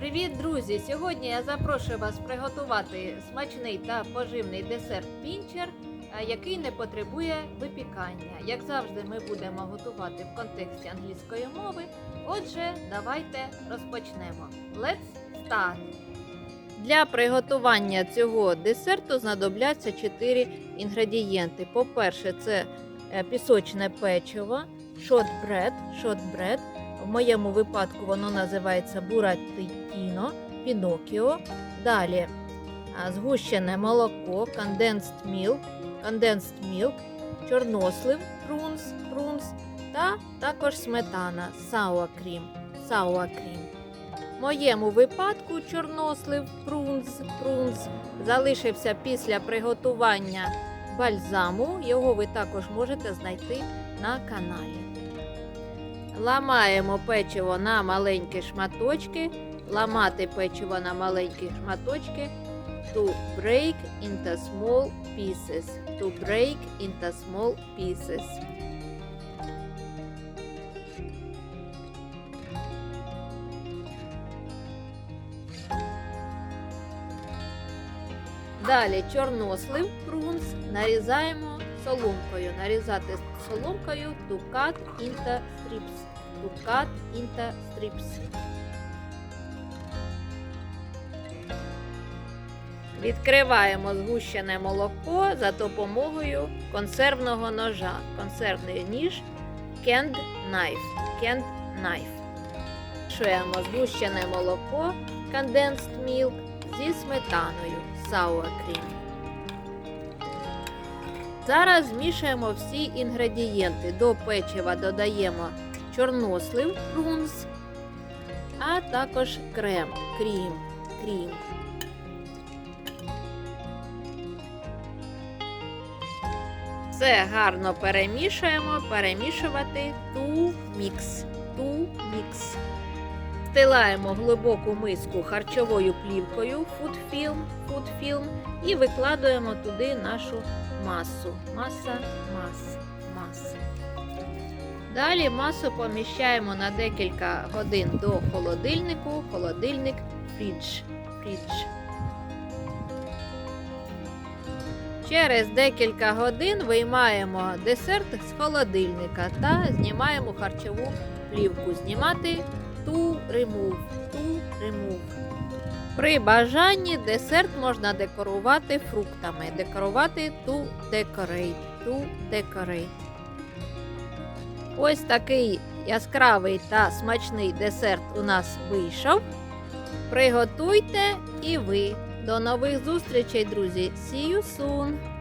Привіт, друзі! Сьогодні я запрошую вас приготувати смачний та поживний десерт пінчер, е, який не потребує випікання. Як завжди, ми будемо готувати в контексті англійської мови. Отже, давайте розпочнемо. Let's start! Для приготування цього десерту знадобляться 4 інгредієнти. По-перше, це е, пісочне печиво, шотбред, шотбред. В моєму випадку воно називається буратіно, пінокіо. Далі згущене молоко, condensed milk, condensed milk, чорнослив, прунс, прунс та також сметана, sour cream. В моєму випадку чорнослив, прунс, прунс залишився після приготування бальзаму. Його ви також можете знайти на каналі. Ламаємо печиво на маленькі шматочки. Ламати печиво на маленькі шматочки. To break into small pieces. To break into small pieces. Далі чорнослив прунс нарізаємо соломкою. Нарізати соломкою into strips. To cut into strips. Відкриваємо згущене молоко за допомогою консервного ножа. Консервний ніж canned knife. Canned knife. Шуємо згущене молоко condensed milk зі сметаною sour cream. Зараз змішуємо всі інгредієнти. До печива додаємо чорнослив прунс, а також крем, крім, крім. Все гарно перемішуємо, перемішувати ту мікс. Стилаємо глибоку миску харчовою плівкою food film і викладаємо туди нашу масу. Маса, мас, мас. Далі масу поміщаємо на декілька годин до холодильнику. Холодильник фрідж. фрідж. Через декілька годин виймаємо десерт з холодильника та знімаємо харчову плівку. Знімати to remove, to remove. При бажанні десерт можна декорувати фруктами. Декорувати to decorate, to decorate. Ось такий яскравий та смачний десерт у нас вийшов. Приготуйте і ви. До нових зустрічей, друзі! See you soon!